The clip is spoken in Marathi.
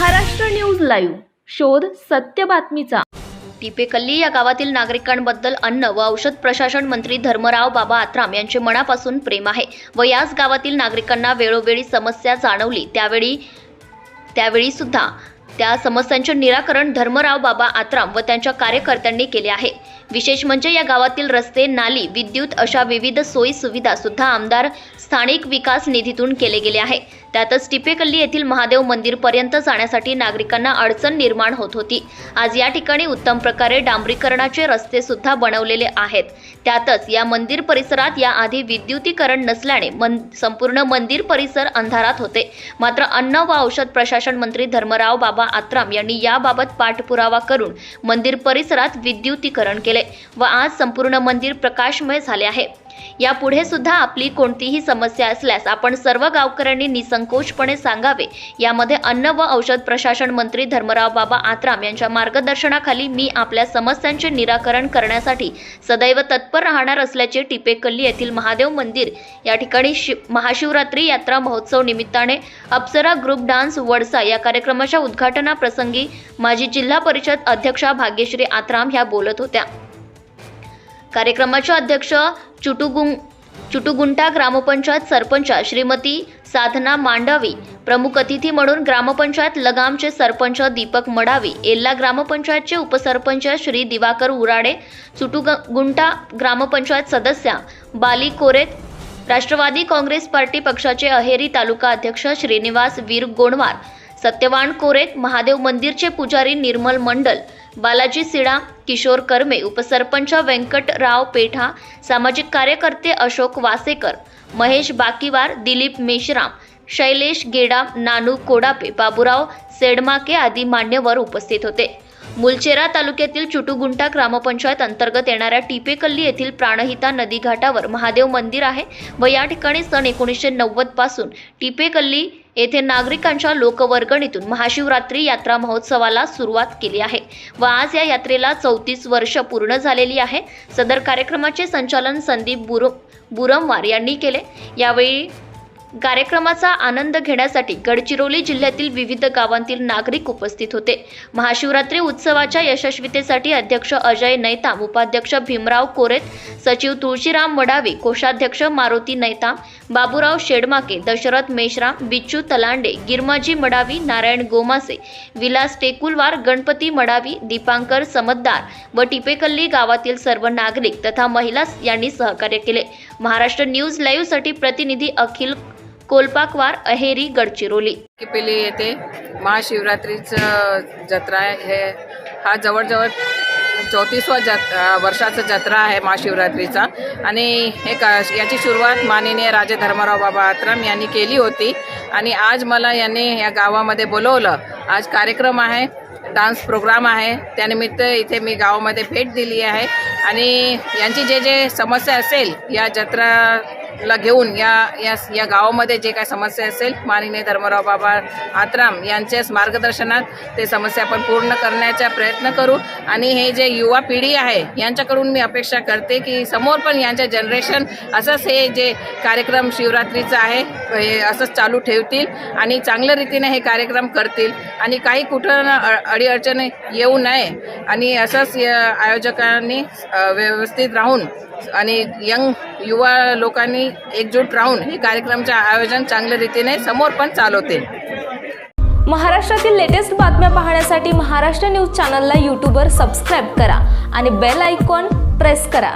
Maharashtra news live. शोध सत्य बातमीचा. टिपेकल्ली या गावातील नागरिकांबद्दल अन्न व औषध प्रशासन मंत्री धर्मराव बाबा आत्राम यांचे मनापासून प्रेम आहे व याच गावातील नागरिकांना वेळोवेळी समस्या जाणवली त्यावेळी त्यावेळी सुद्धा त्या समस्यांचे निराकरण धर्मराव बाबा आत्राम व त्यांच्या कार्यकर्त्यांनी केले आहे. विशेष म्हणजे या गावातील रस्ते नाली विद्युत अशा विविध सोयी सुविधा सुद्धा आमदार स्थानिक विकास निधीतून केले गेले आहे. त्यातच टिपेकल्ली येथील महादेव मंदिर पर्यंत जाण्यासाठी नागरिकांना अडचण निर्माण होत होती. आज या ठिकाणी उत्तम प्रकारे डांबरीकरणाचे रस्ते सुद्धा बनवलेले आहेत. त्यातच या मंदिर परिसरात याआधी विद्युतीकरण नसल्याने मन संपूर्ण मंदिर परिसर अंधारात होते. मात्र अन्न व औषध प्रशासन मंत्री धर्मराव बाबा आत्राम यांनी याबाबत पाठपुरावा करून मंदिर परिसरात विद्युतीकरण केले व आज संपूर्ण मंदिर प्रकाशमय झाले आहे. यापुढे सुद्धा आपली कोणतीही समस्या असल्यास आपण सर्व गावकऱ्यांनी निसंकोचपणे सांगावे. यामध्ये अन्न व औषध प्रशासन मंत्री धर्मराव बाबा आत्राम यांच्या मार्गदर्शनाखाली मी आपल्या समस्यांचे निराकरण करण्यासाठी सदैव तत्पर राहणार असल्याचे टिपेकल्ली येथील महादेव मंदिर या ठिकाणी शि महाशिवरात्री यात्रा महोत्सव निमित्ताने अप्सरा ग्रुप डान्स वडसा या कार्यक्रमाच्या उद्घाटनाप्रसंगी माजी जिल्हा परिषद अध्यक्षा भाग्यश्री आत्राम ह्या बोलत होत्या. कार्यक्रमाच्या अध्यक्ष चुटुगुं चुटुगुंटा ग्रामपंचायत सरपंच श्रीमती साधना मांडावी प्रमुख अतिथी म्हणून ग्रामपंचायत लगामचे सरपंच दीपक मडावी एल्ला ग्रामपंचायतचे उपसरपंच श्री दिवाकर उराडे चुटुगुंटा ग्रामपंचायत सदस्या बाली कोरेत राष्ट्रवादी काँग्रेस पार्टी पक्षाचे अहेरी तालुका अध्यक्ष श्रीनिवास वीर गोणवार सत्यवान कोरेत महादेव मंदिरचे पुजारी निर्मल मंडल बालाजी सिडा किशोर कर्मे उपसरपंच व्यंकटराव पेठा सामाजिक कार्यकर्ते अशोक वासेकर महेश बाकीवार दिलीप मेश्राम शैलेश गेडाम नानू कोडापे बाबूराव सेडमाके आदी मान्यवर उपस्थित होते. मुलचेरा तालुक्यातील चुटुगुंटा ग्रामपंचायत अंतर्गत येणाऱ्या टिपेकल्ली येथील प्राणहिता नदी घाटावर महादेव मंदिर आहे व या ठिकाणी सन एकोणीसशे नव्वदपासून टिपेकल्ली येथे नागरिकांच्या लोकवर्गणीतून महाशिवरात्री यात्रा महोत्सवाला सुरुवात केली आहे व आज या यात्रेला चौतीस वर्ष पूर्ण झालेली आहे. सदर कार्यक्रमाचे संचालन संदीप बुर बुरमवार यांनी केले. यावेळी कार्यक्रमाचा आनंद घेण्यासाठी गडचिरोली जिल्ह्यातील विविध गावांतील नागरिक उपस्थित होते. महाशिवरात्री उत्सवाच्या यशस्वीतेसाठी अध्यक्ष अजय नैताम उपाध्यक्ष भीमराव कोरेत सचिव तुळशीराम वडावी कोषाध्यक्ष मारुती नैताम बाबूराव शेडमाके दशरथ मेश्राम बिच्चू तलांडे गिरमाजी मडावी नारायण गोमासे विलास टेकुलवार गणपती मडावी दीपांकर समद्दार व टिपेकल्ली गावातील सर्व नागरिक तथा महिला यांनी सहकार्य केले. महाराष्ट्र न्यूज लाईव्हसाठी प्रतिनिधी अखिल कोलपाकवार अहेरी गडचिरोली. किपेली येथे महाशिवरात्रीचं जत्रा आहे. हे हा जवळजवळ चौतीसवा जत वर्षाचा जत्रा आहे महाशिवरात्रीचा. आणि हे का याची सुरुवात माननीय राजे धर्मराव बाबा आत्राम यांनी केली होती. आणि आज मला यांनी या गावामध्ये बोलवलं. आज कार्यक्रम आहे डान्स प्रोग्राम आहे. त्यानिमित्त इथे मी गावामध्ये भेट दिली आहे. आणि यांची जे जे समस्या असेल या जत्रा ला घेऊन या या या गावामध्ये जे काय समस्या असेल माननीय धर्मराव बाबा आत्राम यांच्याच मार्गदर्शनात ते समस्या आपण पूर्ण करण्याचा प्रयत्न करू. आणि हे जे युवा पिढी आहे यांच्याकडून मी अपेक्षा करते की समोर पण यांच्या जनरेशन असंच हे जे कार्यक्रम शिवरात्रीचं आहे हे असंच चालू ठेवतील आणि चांगल्या रीतीने हे कार्यक्रम करतील. आणि काही कुठं अ- अडीअडचण येऊ नये. आणि असंच आयोजकांनी व्यवस्थित राहून आणि यंग युवा लोकांनी एकजूट राहून हे कार्यक्रमचे आयोजन चांगल्या रीतीने समोर पण चालवते. महाराष्ट्रातील लेटेस्ट बातम्या पाहण्यासाठी महाराष्ट्र न्यूज चॅनलला यूट्यूबवर सबस्क्राईब करा आणि बेल आयकॉन प्रेस करा.